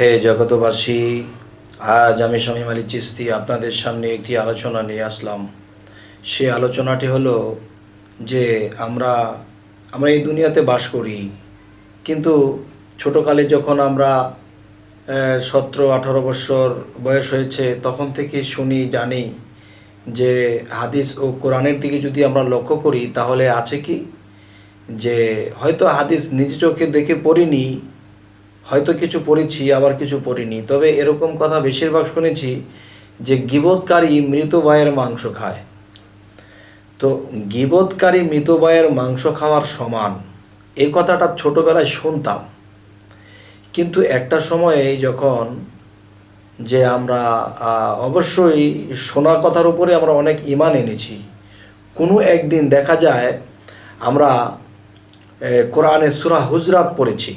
হে জগতবাসী আজ আমি শামীম আলী চিস্তি আপনাদের সামনে একটি আলোচনা নিয়ে আসলাম। সে আলোচনাটি হলো যে আমরা আমরা এই দুনিয়াতে বাস করি, কিন্তু ছোটোকালে যখন আমরা সতেরো, আঠারো বছর বয়স হয়েছে, তখন থেকে শুনি, জানি যে হাদিস ও কোরআনের দিকে যদি আমরা লক্ষ্য করি, তাহলে আছে কি? যে হয়তো হাদিস নিজ চোখে দেখে পড়িনি হয়তো কিছু পড়েছি আবার কিছু পড়িনি। তবে এরকম কথা বেশিরভাগ শুনেছি যে গিবৎকারী মৃত ভাইয়ের মাংস খায়। তো গিবৎকারী মৃত ভাইয়ের মাংস খাওয়ার সমান এই কথাটা ছোটবেলায় শুনতাম। কিন্তু একটা সময়ে যখন যে আমরা অবশ্যই শোনা কথার উপরে আমরা অনেক ইমান এনেছি। কোনো একদিন দেখা যায় আমরা এ, কোরআনে সুরা হুজরাত পড়েছি।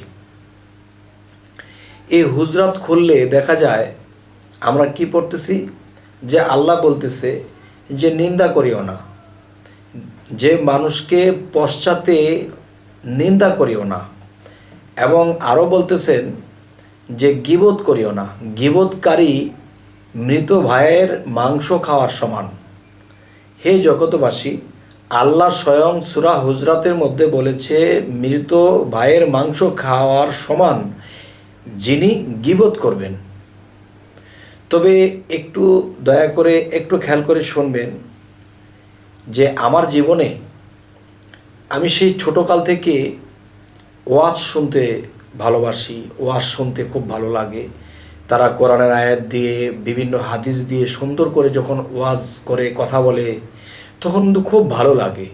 এই হুজরাত খুললে দেখা যায়, আমরা কি পড়তেছি? যে আল্লাহ বলতেছে যে নিন্দা করিও না। যে মানুষকে পশ্চাতে নিন্দা করিও না। এবং আরও বলতেছেন যে গিবত করিও না। গিবতকারী মৃত ভাইয়ের মাংস খাওয়ার সমান। হে জগতবাসী আল্লাহ স্বয়ং সুরা হুজরাতের মধ্যে বলেছে, মৃত ভাইয়ের মাংস খাওয়ার সমান যিনি গিবত করবেন। তবে একটু দয়া করে, একটু খেয়াল করে শুনবেন যে আমার জীবনে আমি সেই ছোটোকাল থেকে ওয়াজ শুনতে ভালোবাসি, ওয়াজ শুনতে খুব ভালো লাগে। তারা কোরআনের আয়াত দিয়ে, বিভিন্ন হাদিস দিয়ে সুন্দর করে যখন ওয়াজ করে, কথা বলে, তখন কিন্তু খুব ভালো লাগে।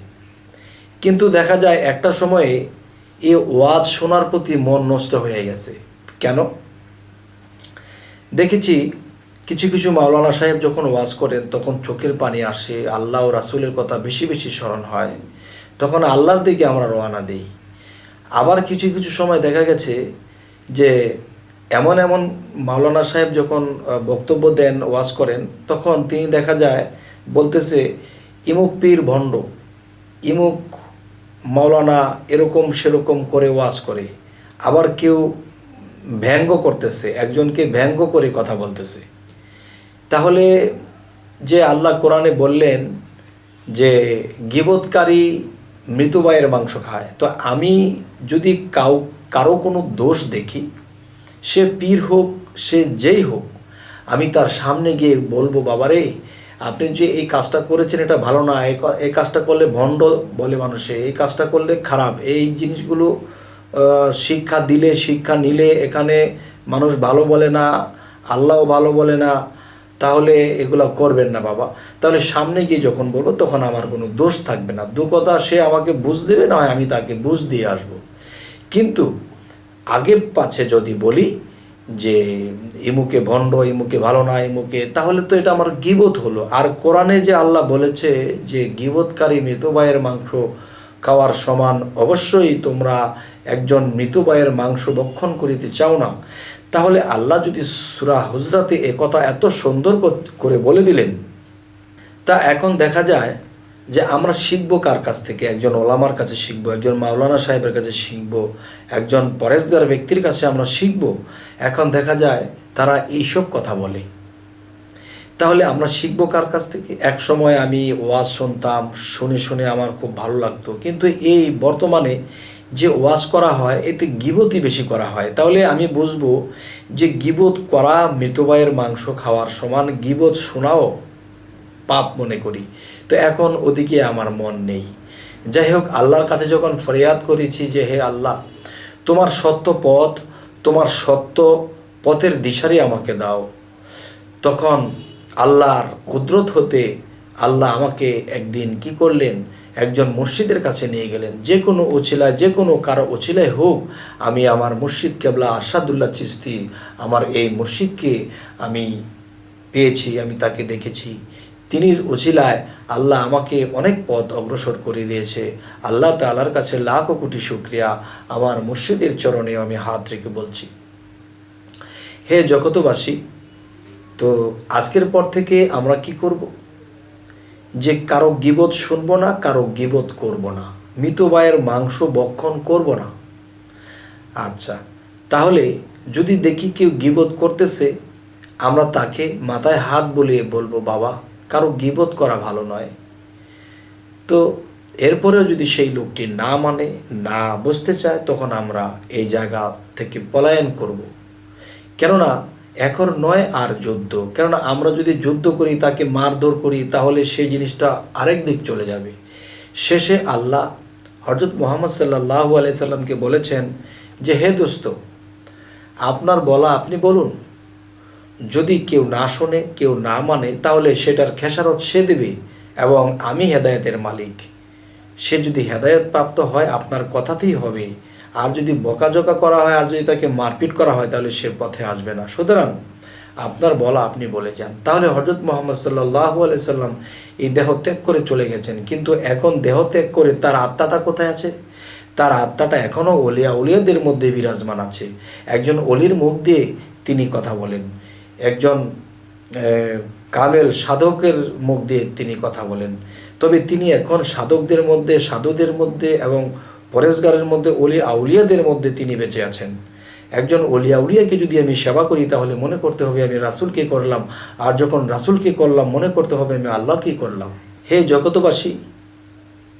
কিন্তু দেখা যায় একটা সময়ে এই ওয়াজ শোনার প্রতি মন নষ্ট হয়ে গেছে। কেন? দেখেছি কিছু কিছু মাওলানা সাহেব যখন ওয়াজ করেন, তখন চোখের পানি আসে, আল্লাহ ও রাসুলের কথা বেশি বেশি স্মরণ হয়। তখন আল্লাহর দিকে আমরা রওনা দিই। আবার কিছু কিছু সময় দেখা গেছে যে এমন এমন মাওলানা সাহেব যখন বক্তব্য দেন, ওয়াজ করেন, তখন তিনি দেখা যায়, বলতেছে, ইমুক পীর ভণ্ড, ইমুক মাওলানা এরকম সেরকম করে ওয়াজ করে, আবার কেউ ব্যঙ্গ করতেছে, একজনকে ব্যঙ্গ করে কথা বলতেছে। তাহলে যে আল্লাহ কোরআনে বললেন যে, গিবৎকারী মৃতবায়ের মাংস খায়। তো আমি যদি কাউ, কারও কোনো দোষ দেখি, সে পীর হোক, সে যেই হোক, আমি তার সামনে গিয়ে বলব, বাবারে, আপনি যে এই কাজটা করেছেন, এটা ভালো না। এই কাজটা করলে ভণ্ড বলে মানুষে, এই কাজটা করলে খারাপ। এই জিনিসগুলো শিক্ষা দিলে, শিক্ষা নিলে এখানে মানুষ ভালো বলে না, আল্লাহও ভালো বলে না, তাহলে এগুলো করবেন না বাবা। তাহলে সামনে গিয়ে যখন বলব, তখন আমার কোনো দোষ থাকবে না। দু কথা সে আমাকে বুঝ দেবে, না আমি তাকে বুঝ দিয়ে আসব। কিন্তু আগে পাছে যদি বলি যে, ইমুকে ভণ্ড, ইমুকে ভালো না, ইমুকে, তাহলে তো এটা আমার গিবত হলো। আর কোরআনে যে আল্লাহ বলেছে যে, গিবতকারী মৃতবায়ের মাংস খাওয়ার সমান অবশ্যই তোমরা একজন মৃতবায়ের মাংস ভক্ষণ করিতে চাও না, তাহলে আল্লাহ যদি সুরা হুজরাতে এ কথা এত সুন্দর করে বলে দিলেন, তা এখন দেখা যায় যে আমরা শিখব কার কাছ থেকে? একজন ওলামার কাছে শিখব, একজন মাওলানা সাহেবের কাছে শিখব, একজন পরেশদার ব্যক্তির কাছে আমরা শিখব। এখন দেখা যায় তারা এইসব কথা বলে। তাহলে আমরা শিখব কার কাছ থেকে? এক সময় আমি ওয়াজ শুনতাম, শুনে শুনে আমার খুব ভালো লাগতো। কিন্তু এই বর্তমানে যে ওয়াজ করা হয়, এতে গিবতই বেশি করা হয়। তাহলে আমি বুঝব যে গিবত করা মৃতবায়ের মাংস খাওয়ার সমান গিবত শোনাও পাপ মনে করি। তো এখন ওদিকে আমার মন নেই। যাই হোক, আল্লাহর কাছে যখন ফরিয়াদ করেছি যে, হে আল্লাহ, তোমার সত্য পথ, তোমার সত্য পথের দিশারি আমাকে দাও। তখন আল্লাহর কুদরত হতে আল্লাহ আমাকে একদিন কি করলেন? একজন মসজিদের কাছে নিয়ে গেলেন। যে কোনো ওছিলায় যে কোনো কারও ওছিলায় হোক, আমি আমার মসজিদ কেবলা আরশাদুল্লাহ চিস্তি আমার এই মসজিদকে আমি পেয়েছি, আমি তাকে দেখেছি। তিনি ওছিলায় আল্লাহ আমাকে অনেক পথ অগ্রসর করে দিয়েছে। আল্লাহ তালার কাছে লাখো কোটি শুক্রিয়া। আমার মসজিদের চরণে আমি হাত রেখে বলছি। হে জগতবাসী তো আজকের পর থেকে আমরা কি করব? যে কারও গিবত শুনব না, কারও গিবত করব না। মৃতবায়ের মাংস বক্ষণ করব না। আচ্ছা তাহলে যদি দেখি কেউ গিবত করতেছে, আমরা তাকে মাথায় হাত বলিয়ে বলব, বাবা, কারও গিবত করা ভালো নয়। তো এরপরেও যদি সেই লোকটি না মানে না বুঝতে চায়, তখন আমরা এই জায়গা থেকে পলায়ন করব। কেননা এখন নয় আর যুদ্ধ। কেননা আমরা যদি যুদ্ধ করি, তাকে মারধর করি, তাহলে সেই জিনিসটা আরেক দিক চলে যাবে। শেষে আল্লাহ হজরত মোহাম্মদ সাল্লাহ আলাইসাল্লামকে বলেছেন যে, হে দোস্ত, আপনার বলা আপনি বলুন। যদি কেউ না শোনে, কেউ না মানে তাহলে সেটার খেসারত সে দেবে এবং আমি হেদায়তের মালিক। সে যদি হেদায়েত প্রাপ্ত হয়, আপনার কথাতেই হবে। আর যদি বকাঝকা করা হয়, আর যদি তাকে মারপিট করা হয়, তাহলে সে পথে আসবে না। সুতরাং আপনার বলা আপনি বলে যান। তাহলে হজরত মোহাম্মদ সাল্লাহ সাল্লাম এই দেহ ত্যাগ করে চলে গেছেন। কিন্তু এখন দেহ ত্যাগ করে তার আত্মাটা কোথায় আছে? তার আত্মাটা এখনও অলিয়া, অলিয়াদের মধ্যে বিরাজমান আছে। একজন অলির মুখ দিয়ে তিনি কথা বলেন। একজন কামেল সাধকের মুখ দিয়ে তিনি কথা বলেন। তবে তিনি এখন সাধকদের মধ্যে, সাধুদের মধ্যে এবং পরেশগারের মধ্যে অলি আউলিয়াদের মধ্যে তিনি বেঁচে আছেন। একজন অলি আউলিয়াকে যদি আমি সেবা করি, তাহলে মনে করতে হবে আমি রাসূলকে করলাম। আর যখন রাসূলকে করলাম, মনে করতে হবে আমি আল্লাহকেই করলাম। হে জগতবাসী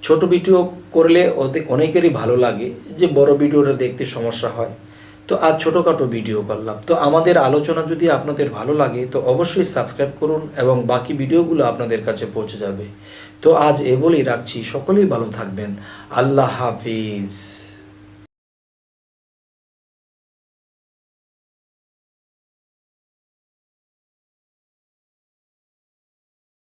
ছোট ভিডিও করলে অনেকেরই ভালো লাগে যে বড় ভিডিওটা দেখতে সমস্যা হয়। তো আজ ছোটোখাটো ভিডিও করলাম। তো আমাদের আলোচনা যদি আপনাদের ভালো লাগে, তো অবশ্যই সাবস্ক্রাইব করুন এবং বাকি ভিডিওগুলো আপনাদের কাছে পৌঁছে যাবে। তো আজ এ বলেই রাখছি সকলেই ভালো থাকবেন। আল্লাহ হাফিজ।